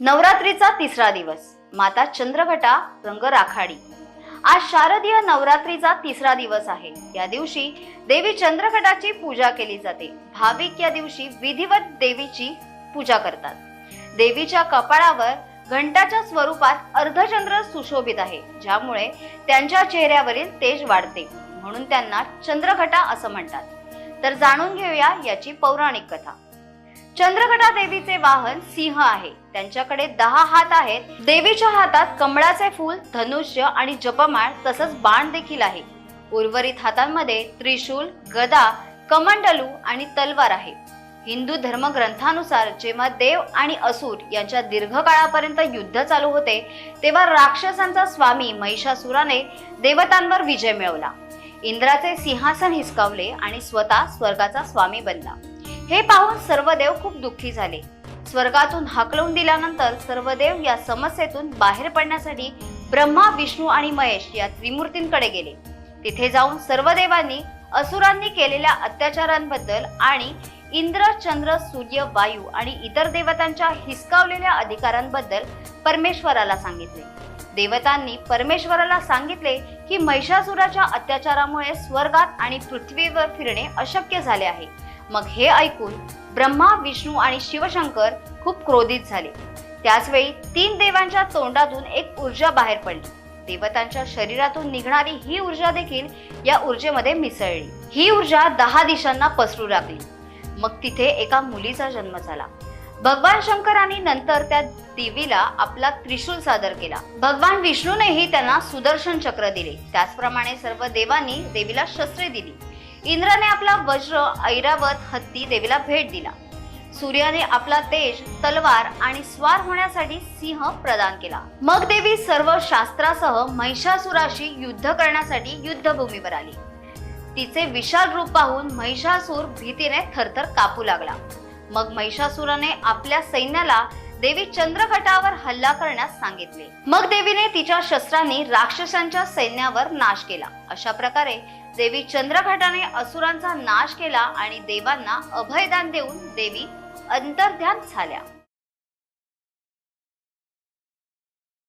नवरात्रीचा तिसरा दिवस. माता चंद्रघटा रंग राखाडी. आज शारदीय नवरात्रीचा तिसरा दिवस आहे. या दिवशी देवी चंद्रघटाची पूजा केली जाते. भाविक या दिवशी विधिवत देवीची पूजा करतात. देवीच्या कपाळावर घंटाच्या स्वरूपात अर्धचंद्र सुशोभित आहे. ज्यामुळे त्यांच्या चेहऱ्यावरील तेज वाढते. म्हणून त्यांना चंद्रघटा असं म्हणतात. तर जाणून घेऊया याची पौराणिक कथा. चंद्रघटा देवीचे वाहन सिंह आहे. त्यांच्याकडे दहा हात आहेत. देवीच्या हातात कमळाचे फूल धनुष्य आणि जपमाळ तसंच बाण देखील आहे. उर्वरित हातांमध्ये त्रिशूल गदा कमंडलू आणि तलवार आहे. हिंदू धर्मग्रंथानुसार जेव्हा देव आणि असुर यांच्या दीर्घकाळापर्यंत युद्ध चालू होते तेव्हा राक्षसांचा स्वामी महिषासुराने देवतांवर विजय मिळवला. इंद्राचे सिंहासन हिसकावले आणि स्वतः स्वर्गाचा स्वामी बनला. हे पाहून सर्व देव खूप दुःखी झाले. स्वर्गातून हाकलून दिल्यानंतर सर्व देव या समस्येतून बाहेर पडण्यासाठी ब्रह्मा विष्णू आणि महेश या त्रिमूर्तींकडे गेले. तिथे जाऊन सर्व देवांनी असुरांनी केलेल्या अत्याचारांबद्दल आणि इंद्र चंद्र सूर्य वायू आणि इतर देवतांच्या हिसकावलेल्या अधिकारांबद्दल परमेश्वराला सांगितले. देवतांनी परमेश्वराला सांगितले की महिषासुराच्या अत्याचारामुळे स्वर्गात आणि पृथ्वीवर फिरणे अशक्य झाले आहे. मग हे ऐकून ब्रह्मा विष्णू आणि शिवशंकर खूप क्रोधित झाले. त्याचवेळी तीन देवांच्या तोंडातून एक ऊर्जा बाहेर पडली. देवतांच्या शरीरातून निघणारी ही ऊर्जा देखील या ऊर्जेमध्ये मिसळली. ही ऊर्जा दहा दिशांना पसरू लागली. मग तिथे एका मुलीचा जन्म झाला. भगवान शंकरांनी नंतर त्या देवीला आपला त्रिशूल सादर केला. भगवान विष्णूनेही त्यांना सुदर्शन चक्र दिले. त्याचप्रमाणे सर्व देवांनी देवीला शस्त्रे दिली. इंद्राने आपला वज्र ऐरावत हत्ती देवीला भेट दिला. सूर्याने आपला तेज तलवार आणि स्वार होण्यासाठी सिंह प्रदान केला. मग देवी सर्व शास्त्रासह महिषासुराशी युद्ध करण्यासाठी युद्धभूमीवर आली. तिचे विशाल रूप पाहून महिषासूर भीतीने थरथर कापू लागला. मग महिषासुराने आपल्या सैन्याला देवी चंद्रघटावर हल्ला करण्यास सांगितले. मग देवीने तिच्या शस्त्रांनी राक्षसांच्या सैन्यावर नाश केला. अशा प्रकारे देवी चंद्रघटाने असुरांचा नाश केला आणि देवांना अभयदान देऊन देवी अंतर्ध्यान झाल्या.